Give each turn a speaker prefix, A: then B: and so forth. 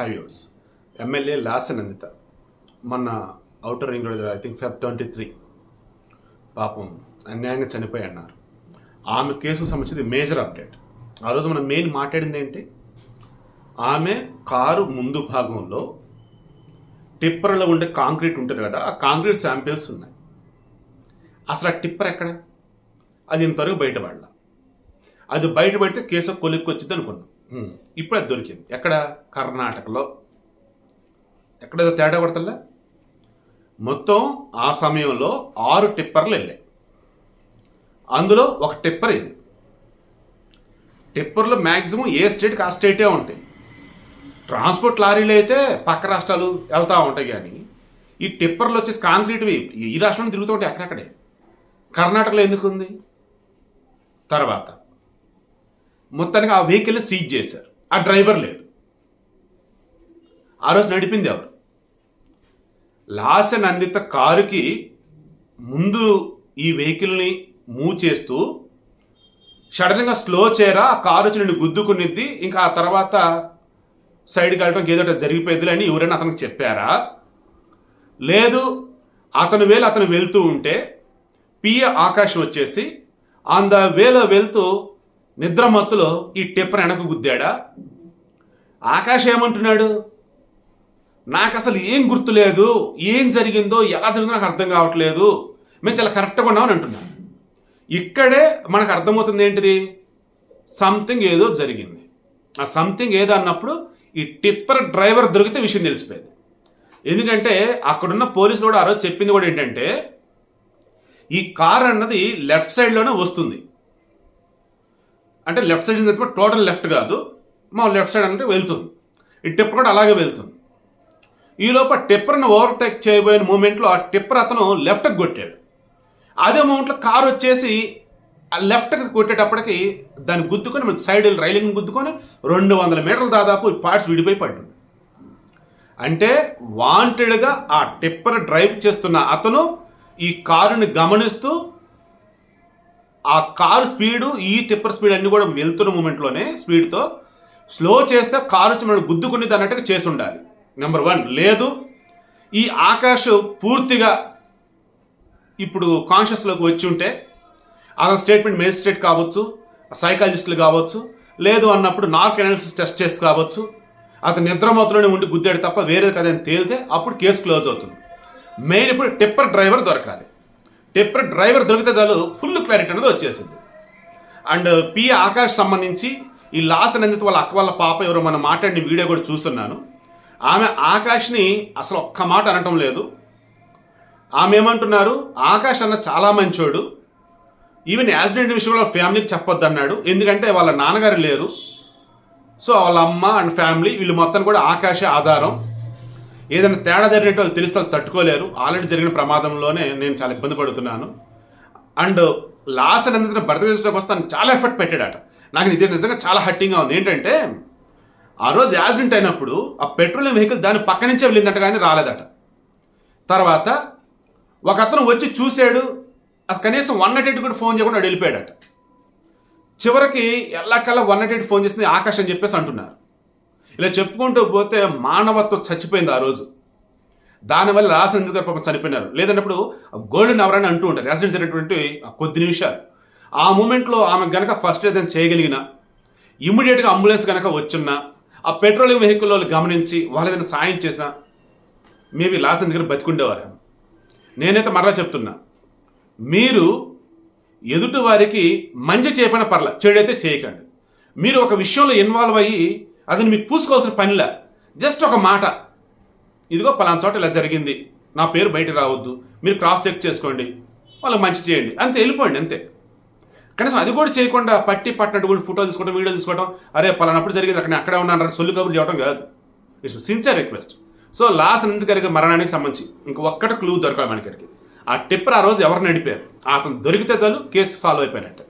A: Highways MLA లాసన్ అందిత. మొన్న outer ring road I think Feb twenty three పాపం అన్యాయంగా చనిపోయి అన్నారు. ఆమె కేసుకు సంబంధించి మేజర్ అప్డేట్ ఆ రోజు మనం మెయిన్ మాట్లాడింది ఏంటి? ఆమె కారు ముందు భాగంలో టిప్పర్లో ఉండే కాంక్రీట్ ఉంటుంది కదా ఆ కాంక్రీట్ శాంపిల్స్ ఉన్నాయి. అసలు ఆ టిప్పర్ ఎక్కడ? అది ఇంతవరకు బయటపడాల అది బయటపడితే కేసు కొలిక్కి వచ్చింది అనుకున్నాం. ఇప్పుడు అది దొరికింది. ఎక్కడ? కర్ణాటకలో. ఎక్కడేదో తేడా పడతలే మొత్తం ఆ సమయంలో ఆరు టిప్పర్లు వెళ్ళాయి. అందులో ఒక టిప్పర్ ఇది. టిప్పర్లు మ్యాక్సిమం ఏ స్టేట్కి ఆ స్టేటే ఉంటాయి. ట్రాన్స్పోర్ట్ లారీలు అయితే పక్క రాష్ట్రాలు వెళ్తూ ఉంటాయి కానీ ఈ టిప్పర్లు వచ్చేసి కాంక్రీట్వి ఈ రాష్ట్రంలో తిరుగుతూ ఉంటాయి అక్కడక్కడే కర్ణాటకలో ఎందుకు ఉంది తర్వాత. మొత్తానికి ఆ వెహికల్ సీజ్ చేశారు. ఆ డ్రైవర్ లేడు. ఆ రోజు నడిపింది ఎవరు? లాస నందిత కారుకి ముందు ఈ వెహికల్ని మూవ్ చేస్తూ సడన్గా స్లో చేయరా ఆ కారు వచ్చి నిన్ను గుద్దుకునిద్ది ఇంకా ఆ తర్వాత సైడ్కి వెళ్ళడం ఏదో ఒకటి జరిగిపోయింది అని ఎవరైనా అతనికి చెప్పారా? లేదు. అతను వేలు అతను వెళ్తూ ఉంటే పిఏ ఆకాశం వచ్చేసి ఆన్ ద వేలో వెళ్తూ నిద్ర మత్తులో ఈ టిప్పర్ వెనక గుద్దాడా? ఆకాశ్ ఏమంటున్నాడు? నాకు అసలు ఏం గుర్తులేదు ఏం జరిగిందో ఎలా జరిగిందో నాకు అర్థం కావట్లేదు. మేము చాలా కరెక్ట్గా ఉన్నామని అంటున్నాను ఇక్కడే మనకు అర్థమవుతుంది ఏంటిది? సంథింగ్ ఏదో జరిగింది. ఆ సంథింగ్ ఏదో అన్నప్పుడు ఈ టిప్పర్ డ్రైవర్ దొరికితే విషయం తెలిసిపోయింది. ఎందుకంటే అక్కడున్న పోలీసులు కూడా ఆ రోజు చెప్పింది కూడా ఏంటంటే ఈ కార్ అన్నది లెఫ్ట్ సైడ్లోనే వస్తుంది. అంటే లెఫ్ట్ సైడ్ నుంచి టోటల్ లెఫ్ట్ కాదు. మా లెఫ్ట్ సైడ్ అంటే వెళ్తుంది. ఈ టిప్పర్ కూడా అలాగే వెళ్తుంది. ఈ లోపల టిప్పర్ని ఓవర్టేక్ చేయబోయిన మూమెంట్లో ఆ టిప్పర్ అతను లెఫ్ట్కి కొట్టాడు. అదే మూమెంట్లో కారు వచ్చేసి ఆ లెఫ్ట్కి కొట్టేటప్పటికి దాన్ని గుద్దుకొని మన సైడ్ రైలింగ్ గుద్దుకొని రెండు వందల మీటర్లు దాదాపు పార్ట్స్ విడిపోయి పడ్డాడు అంటే వాంటెడ్గా ఆ టిప్పర్ డ్రైవ్ చేస్తున్న అతను ఈ కారుని గమనిస్తూ ఆ కారు స్పీడు ఈ టిప్పర్ స్పీడ్ అన్ని కూడా వెళ్తున్న మూమెంట్లోనే స్పీడ్తో స్లో చేస్తే కారు వచ్చి మనం గుద్దుకునేది అన్నట్టుగా చేసి ఉండాలి నెంబర్ వన్ లేదు ఈ ఆకాష్ పూర్తిగా ఇప్పుడు కాన్షియస్లోకి వచ్చి ఉంటే అతని స్టేట్మెంట్ మెజిస్ట్రేట్ కావచ్చు సైకాలజిస్టులు కావచ్చు లేదు అన్నప్పుడు నార్క్ అనాలిసిస్ టెస్ట్ చేసి కావచ్చు అతను నిద్రమోతలోనే ఉండి గుద్దాడు తప్ప వేరే కదని తేలితే అప్పుడు కేసు క్లోజ్ అవుతుంది. మెయిన్ ఇప్పుడు టిప్పర్ డ్రైవర్ దొరకాలి. టిప్పర్ డ్రైవర్ దొరికితే చాలు ఫుల్ క్లారిటీ అనేది వచ్చేసింది. అండ్ పి ఆకాష్ సంబంధించి ఈ లాస్ అనేది వాళ్ళ అక్క వాళ్ళ పాప ఎవరో మనం మాట్లాడిన వీడియో కూడా చూస్తున్నాను. ఆమె ఆకాష్ని అసలు ఒక్క మాట అనటం లేదు. ఆమె ఏమంటున్నారు? ఆకాష్ అన్న చాలా మంచోడు. ఈవెన్ యాక్సిడెంట్ విషయంలో ఫ్యామిలీకి చెప్పొద్దు అన్నాడు. ఎందుకంటే వాళ్ళ నాన్నగారు లేరు. సో వాళ్ళ అమ్మ అండ్ ఫ్యామిలీ వీళ్ళు మొత్తం కూడా ఆకాశే ఆధారం. ఏదైనా తేడా జరిగినట్టు వాళ్ళు తెలిస్తే వాళ్ళు తట్టుకోలేరు. ఆల్రెడీ జరిగిన ప్రమాదంలోనే నేను చాలా ఇబ్బంది పడుతున్నాను. అండ్ లాస్ అనేది భర్త చేసడానికి వస్తే చాలా ఎఫర్ట్ పెట్టాడట. నాకు ఇది నిజంగా చాలా హట్టింగ్గా ఉంది. ఏంటంటే ఆ రోజు యాక్సిడెంట్ అయినప్పుడు ఆ పెట్రోలియం వెహికల్ దాని పక్క నుంచే వెళ్ళిందట కానీ రాలేదట. తర్వాత ఒక అతను వచ్చి చూశాడు. కనీసం వన్ నాట్ ఎయిట్ కూడా ఫోన్ చేయకుండా వెళ్ళిపోయాడట. చివరికి ఎల్లకల్లా వన్ నాట్ ఎయిట్ ఫోన్ చేసింది ఆకాష్ అని చెప్పేసి అంటున్నారు. ఇలా చెప్పుకుంటూ పోతే మానవత్వం చచ్చిపోయింది ఆ రోజు. దానివల్ల రాసిన పాపం చనిపోయినారు. లేదన్నప్పుడు గోల్డెన్ అవర్ అని అంటూ ఉంటారు. యాక్సిడెంట్ జరిగినటువంటి కొద్ది నిమిషాలు. ఆ మూమెంట్లో ఆమె గనక ఫస్ట్ ఏదైనా చేయగలిగిన ఇమ్మీడియట్గా అంబులెన్స్ కనుక వచ్చున్నా ఆ పెట్రోలియం వెహికల్ వాళ్ళు గమనించి వాళ్ళు ఏదైనా సాయం చేసినా మేబీ లాస్ దగ్గర బతికుండేవారు. నేనైతే మరలా చెప్తున్నా. మీరు ఎదుటి వారికి మంచి చేయకపోయినా పర్ల చెడైతే చేయకండి. మీరు ఒక విషయంలో ఇన్వాల్వ్ అయ్యి అది మీకు పూసుకోవాల్సిన పనిలా. జస్ట్ ఒక మాట. ఇదిగో పలానా చోట ఇలా జరిగింది. నా పేరు బయట రావద్దు. మీరు క్రాస్ చెక్ చేసుకోండి. వాళ్ళకి మంచి చేయండి. అంతే వెళ్ళిపోండి అంతే. కనీసం అది కూడా చేయకుండా పట్టి పట్టినట్టు కూడా ఫోటో తీసుకోవడం వీడియో తీసుకోవడం అరే పలానప్పుడు జరిగింది అక్కడ అక్కడే ఉన్నాను సొల్లు కబుర్లు చేయడం కాదు. It's sincere request so last ఎందుకు గారికి మరణానికి సంబంధించి ఇంక ఒక్కటి క్లూ దొరకాలి మనకి ఆ టిప్పర్ ఆ రోజు ఎవరు నడిపారు అతను దొరికితే చాలు కేసు సాల్వ్ అయిపోయినట్టు.